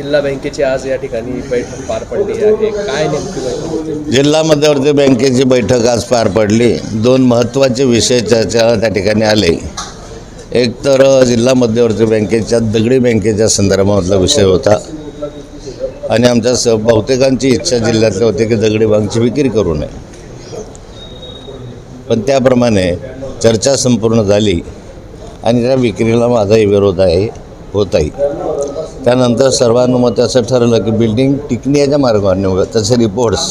जिल्हा बँकेची आज या ठिकाणी बैठक पार पडली आहे. काय नेमकी बैठक जिल्हा मध्यवर्ती बँकेची बैठक आज पार पडली. दोन महत्त्वाचे विषय चर्चा त्या ठिकाणी आले. एक तर जिल्हा मध्यवर्ती बँकेच्या दगडी बँकेच्या संदर्भामधला विषय होता. आणि आमच्या स बहुतेकांची इच्छा जिल्ह्यातली होती की दगडी बँकची विक्री करू नये. पण त्याप्रमाणे चर्चा संपूर्ण झाली. आणि त्या विक्रीला माझाही विरोध आहे होताही. त्यानंतर सर्वानुमते असं ठरलं की बिल्डिंग टिकण्याच्या मार्गाने निवड तसे रिपोर्ट्स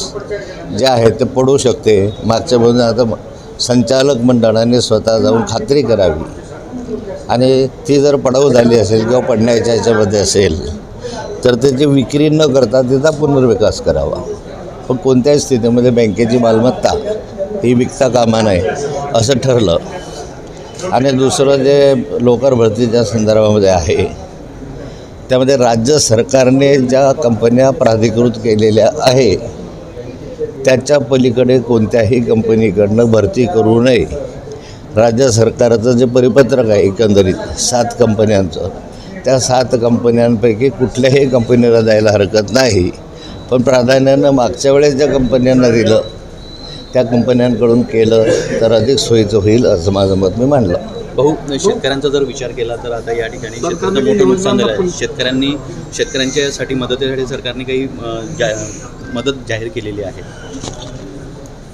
जे आहेत ते पडू शकते. मागच्या बाजूने आता संचालक मंडळाने स्वतः जाऊन खात्री करावी. आणि ती जर पडाऊ झाली असेल किंवा पडण्याच्या ह्याच्यामध्ये असेल तर त्याची विक्री न करता तिचा पुनर्विकास करावा. पण कोणत्याही स्थितीमध्ये बँकेची मालमत्ता ही विकता कामा नये असं ठरलं. आणि दुसरं जे लोकर भरतीच्या संदर्भामध्ये आहे त्यामध्ये राज्य सरकारने ज्या कंपन्या प्राधिकृत केलेल्या आहे त्याच्या पलीकडे कोणत्याही कंपनीकडनं भरती करू नये. राज्य सरकारचं जे परिपत्रक आहे एकंदरीत सात कंपन्यांचं त्या सात कंपन्यांपैकी कुठल्याही कंपनीला जायला हरकत नाही. पण प्राधान्यानं मागच्या वेळेस ज्या कंपन्यांना दिलं त्या कंपन्यांकडून केलं तर अधिक सोयीचं होईल असं माझं मत मी मांडलं भाऊ शेतकऱ्यांचा जर विचार केला तर आता या ठिकाणी शेतकऱ्यांचं मोठं नुकसान झालं आहे. शेतकऱ्यांनी शेतकऱ्यांच्यासाठी मदतीसाठी सरकारने काही जा मदत जाहीर केलेली आहे.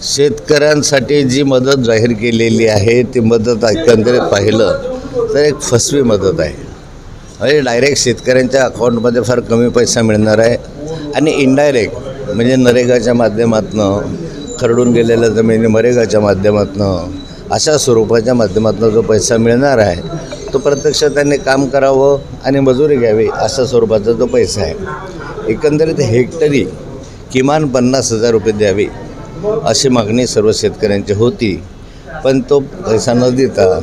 शेतकऱ्यांसाठी जी मदत जाहीर केलेली आहे ती मदत एकंदरीत पाहिलं तर एक फसवी मदत आहे. म्हणजे डायरेक्ट शेतकऱ्यांच्या अकाउंटमध्ये फार कमी पैसा मिळणार आहे. आणि इनडायरेक्ट म्हणजे नरेगाच्या माध्यमातनं खरडून गेलेल्या जमिनी मरेगाच्या माध्यमातनं अशा स्वरूपाच्या माध्यमातून जो पैसा मिळणार आहे तो प्रत्यक्ष त्यांनी काम करावं आणि मजुरी घ्यावी अशा स्वरूपाचा जो पैसा आहे. एकंदरीत हेक्टरी किमान पन्नास हजार रुपये द्यावे अशी मागणी सर्व शेतकऱ्यांची होती. पण तो पैसा न देता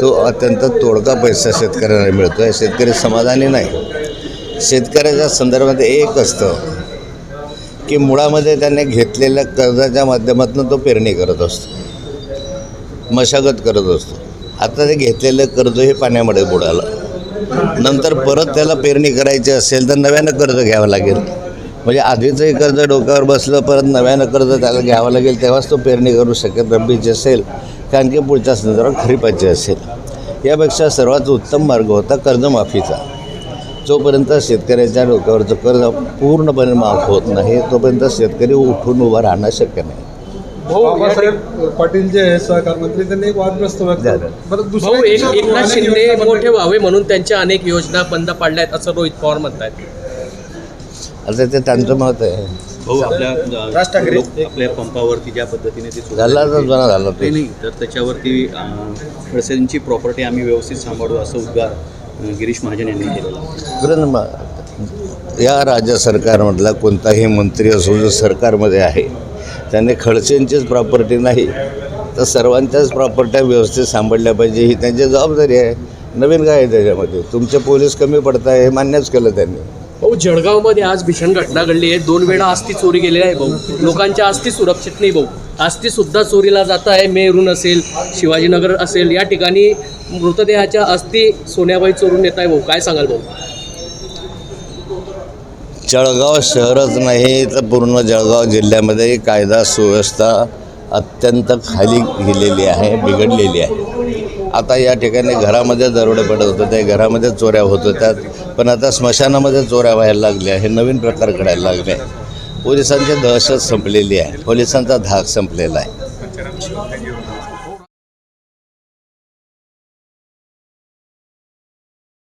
तो अत्यंत तोडका पैसा शेतकऱ्यांना मिळतो आहे शेतकरी समाधानी नाही. शेतकऱ्याच्या संदर्भात एक असतं की मुळामध्ये त्याने घेतलेल्या कर्जाच्या माध्यमातून तो पेरणी करत असतो. मशागत करत असतो. आता ते घेतलेलं कर्ज हे पाण्यामध्ये बुडालं. नंतर परत त्याला पेरणी करायची असेल तर नव्यानं कर्ज घ्यावं लागेल. म्हणजे आधीचंही कर्ज डोक्यावर बसलं परत नव्यानं कर्ज त्याला घ्यावं लागेल तेव्हाच तो पेरणी करू शकेल रब्बीची असेल कारण की पुढच्या संदर्भात खरीपाची असेल. यापेक्षा सर्वात उत्तम मार्ग होता कर्जमाफीचा. जोपर्यंत शेतकऱ्याच्या डोक्यावरचं कर्ज पूर्णपणे माफ होत नाही तोपर्यंत शेतकरी उठून उभा राहणं शक्य नाही. बाबासाहेब पाटील जे सहकार मंत्री त्यांनी एक वादग्रस्त. बरं दुसरं भाऊ एक एक एकनाथ शिंदे मोठे व्हावे म्हणून त्यांच्या अनेक योजना बंद पाडल्या आहेत असं रोहित पवार म्हणतात आता ते त्यांचं मत आहे. भाऊ आपल्या पंपावरती ज्या पद्धतीने ते झाला झाला नाही. ते. नाही तर त्याच्यावरती खडसेंची प्रॉपर्टी आम्ही व्यवस्थित सांभाळू असं उद्गार गिरीश महाजन यांनी केलेला या राज्य सरकारमधला कोणताही मंत्री असो जो सरकारमध्ये आहे त्याने खडसेंचीच प्रॉपर्टी नाही तर सर्वांच्याच प्रॉपर्ट्या व्यवस्थित सांभाळल्या पाहिजे. ही त्यांची जबाबदारी आहे. नवीन काय आहे त्याच्यामध्ये. तुमचे पोलीस कमी पडत आहे हे मान्यच केलं त्यांनी. भाऊ जळगावमध्ये आज भीषण घटना घडली आहे. दोन वेळा आस्ती चोरी गेलेली आहे भाऊ. लोकांच्या अस्थि सुरक्षित नाही भाऊ. अस्थि सुद्धा चोरीला जात आहे. मेरून असेल शिवाजीनगर असेल या ठिकाणी मृतदेहाच्या अस्थी सोन्याबाई चोरून येत आहे भाऊ. काय सांगाल भाऊ? जळगाव शहरच नाही तर पूर्ण जळगाव जिल्ह्यामध्ये कायदा सुव्यवस्था अत्यंत खाली गेलेली आहे बिघडलेली आहे. आता या ठिकाणी घरामध्ये दरोडे पडत होते घरामध्ये चोऱ्या होत होत्या पण आता स्मशानामध्ये चोऱ्या व्हायला लागल्या हे नवीन प्रकार घडायला लागले पोलिसांची दहशत संपलेली आहे पोलिसांचा धाक संपलेला आहे.